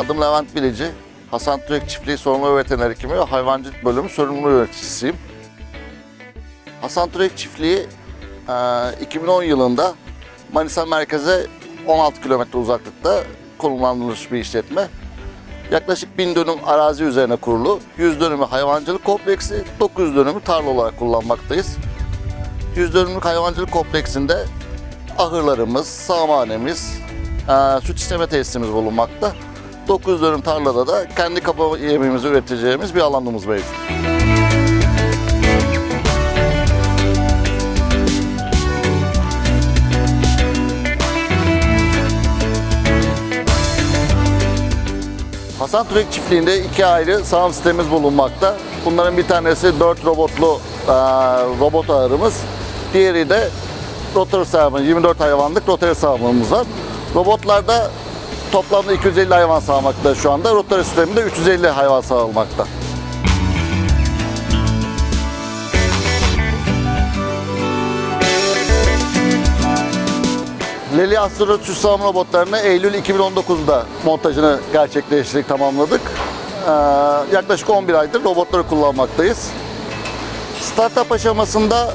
Adım Levent Bilici. Hasan Türek Çiftliği Sorumlu Veteriner Hekimi ve Hayvancılık Bölümü sorumlu yöneticisiyim. Hasan Türek Çiftliği e, 2010 yılında Manisa merkeze 16 kilometre uzaklıkta konumlandırılmış bir işletme. Yaklaşık 1000 dönüm arazi üzerine kurulu, 100 dönümü hayvancılık kompleksi, 900 dönümü tarla olarak kullanmaktayız. 100 dönümlük hayvancılık kompleksinde ahırlarımız, sağmanemiz, e, süt işleme tesisimiz bulunmakta. 900 dönüm tarlada da kendi kapa yemeğimizi üreteceğimiz bir alanımız mevcut. Hasan Türek çiftliğinde iki ayrı sağım sistemimiz bulunmakta. Bunların bir tanesi 4 robotlu e, robot ağırımız. Diğeri de rotor sağımı, 24 hayvanlık rotor sağımımız var. Robotlarda toplamda 250 hayvan sağmakta şu anda. Rotor sisteminde 350 hayvan sağılmakta. Leli Astronot Süs Sağım robotlarını Eylül 2019'da montajını gerçekleştirdik, tamamladık. Ee, yaklaşık 11 aydır robotları kullanmaktayız. Startup aşamasında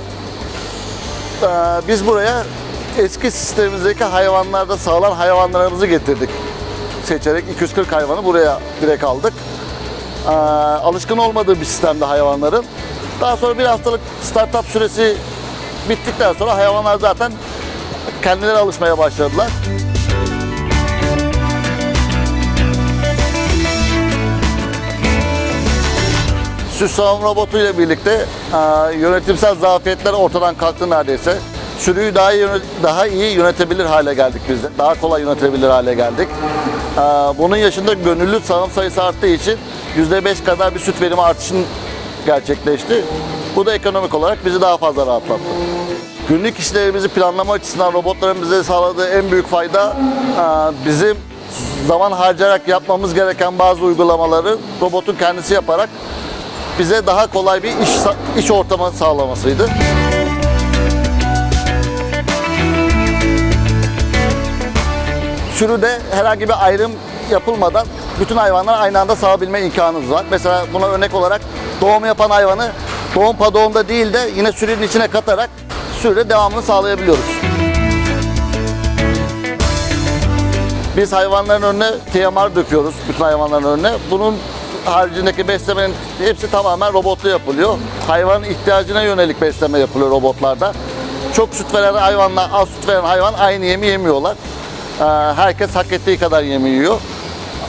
e, biz buraya eski sistemimizdeki hayvanlarda sağlam hayvanlarımızı getirdik. Seçerek 240 hayvanı buraya direkt aldık. Ee, alışkın olmadığı bir sistemde hayvanların. Daha sonra bir haftalık startup süresi bittikten sonra hayvanlar zaten kendileri alışmaya başladılar. Süs sağım robotu ile birlikte e, yönetimsel zafiyetler ortadan kalktı neredeyse. Sürüyü daha iyi, daha iyi yönetebilir hale geldik biz de. Daha kolay yönetebilir hale geldik. E, bunun yaşında gönüllü sağım sayısı arttığı için %5 kadar bir süt verimi artışın gerçekleşti. Bu da ekonomik olarak bizi daha fazla rahatlattı. Günlük işlerimizi planlama açısından robotların bize sağladığı en büyük fayda e, bizim zaman harcayarak yapmamız gereken bazı uygulamaları robotun kendisi yaparak bize daha kolay bir iş iş ortamı sağlamasıydı. Sürüde herhangi bir ayrım yapılmadan bütün hayvanlar aynı anda sağabilme imkanınız var. Mesela buna örnek olarak doğum yapan hayvanı doğum padoğunda değil de yine sürünün içine katarak sürüde devamını sağlayabiliyoruz. Biz hayvanların önüne TMR döküyoruz, bütün hayvanların önüne. Bunun haricindeki beslemenin hepsi tamamen robotlu yapılıyor. Hayvanın ihtiyacına yönelik besleme yapılıyor robotlarda. Çok süt veren hayvanla az süt veren hayvan aynı yemi yemiyorlar. Ee, Herkes hak ettiği kadar yemi yiyor.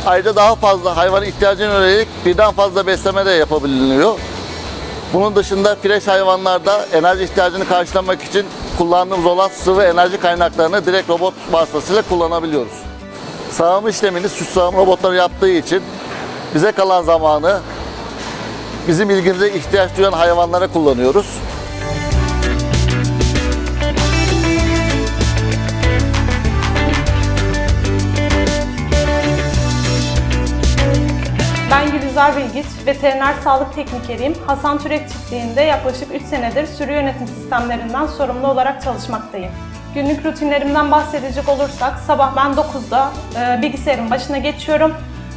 Ayrıca daha fazla hayvan ihtiyacına yönelik birden fazla besleme de yapabiliyor. Bunun dışında fresh hayvanlarda enerji ihtiyacını karşılamak için kullandığımız olan sıvı enerji kaynaklarını direkt robot vasıtasıyla kullanabiliyoruz. Sağım işlemini süs sağım robotları yaptığı için bize kalan zamanı bizim ilgimize ihtiyaç duyan hayvanlara kullanıyoruz. Gülizar Bilgiç, veteriner sağlık teknikeriyim. Hasan Türek Çiftliği'nde yaklaşık 3 senedir sürü yönetim sistemlerinden sorumlu olarak çalışmaktayım. Günlük rutinlerimden bahsedecek olursak sabah ben 9'da e, bilgisayarın başına geçiyorum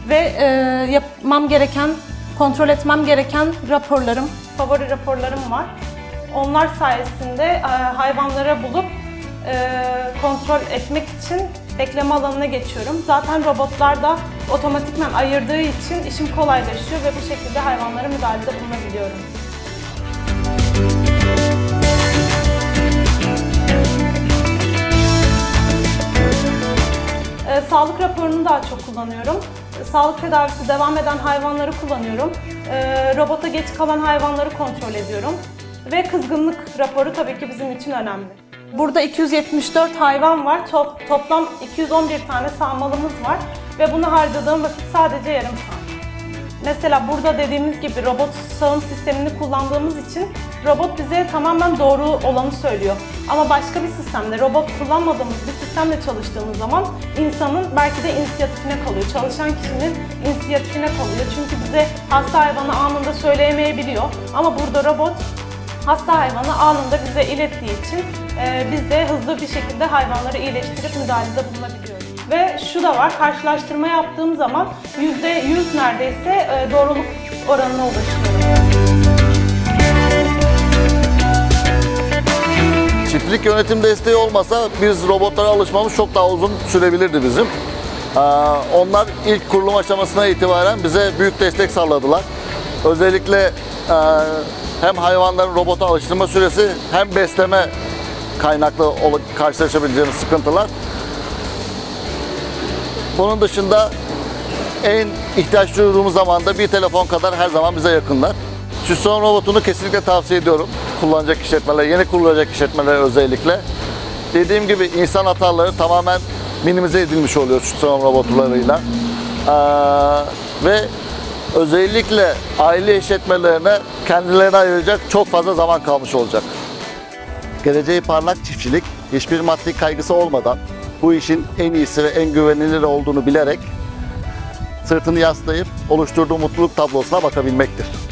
ve e, yapmam gereken, kontrol etmem gereken raporlarım, favori raporlarım var. Onlar sayesinde e, hayvanları bulup e, kontrol etmek için bekleme alanına geçiyorum. Zaten robotlar da otomatikman ayırdığı için işim kolaylaşıyor ve bu şekilde hayvanlara müdahalede bulunabiliyorum. E, sağlık raporunu daha çok kullanıyorum. Sağlık tedavisi devam eden hayvanları kullanıyorum. E, robota geç kalan hayvanları kontrol ediyorum. Ve kızgınlık raporu tabii ki bizim için önemli. Burada 274 hayvan var. Top, toplam 211 tane sağmalımız var. Ve bunu harcadığım vakit sadece yarım saat. Mesela burada dediğimiz gibi robot sağım sistemini kullandığımız için robot bize tamamen doğru olanı söylüyor. Ama başka bir sistemde, robot kullanmadığımız bir sistemle çalıştığımız zaman insanın belki de inisiyatifine kalıyor. Çalışan kişinin inisiyatifine kalıyor. Çünkü bize hasta hayvanı anında söyleyemeyebiliyor. Ama burada robot hasta hayvanı anında bize ilettiği için e, biz de hızlı bir şekilde hayvanları iyileştirip müdahalede bulunabiliyoruz. Ve şu da var, karşılaştırma yaptığım zaman %100 neredeyse e, doğruluk oranına ulaşıyorum. Çiftlik yönetim desteği olmasa biz robotlara alışmamız çok daha uzun sürebilirdi bizim. Ee, Onlar ilk kurulum aşamasına itibaren bize büyük destek sağladılar. Özellikle e, hem hayvanların robota alıştırma süresi hem besleme kaynaklı karşılaşabileceğimiz sıkıntılar. Bunun dışında en ihtiyaç duyduğumuz zamanda bir telefon kadar her zaman bize yakınlar. Süsson robotunu kesinlikle tavsiye ediyorum. Kullanacak işletmeler, yeni kurulacak işletmeler özellikle. Dediğim gibi insan hataları tamamen minimize edilmiş oluyor Süsson robotlarıyla. Ee, ve özellikle aile işletmelerine kendilerine ayıracak çok fazla zaman kalmış olacak. Geleceği parlak çiftçilik hiçbir maddi kaygısı olmadan bu işin en iyisi ve en güvenilir olduğunu bilerek sırtını yaslayıp oluşturduğu mutluluk tablosuna bakabilmektir.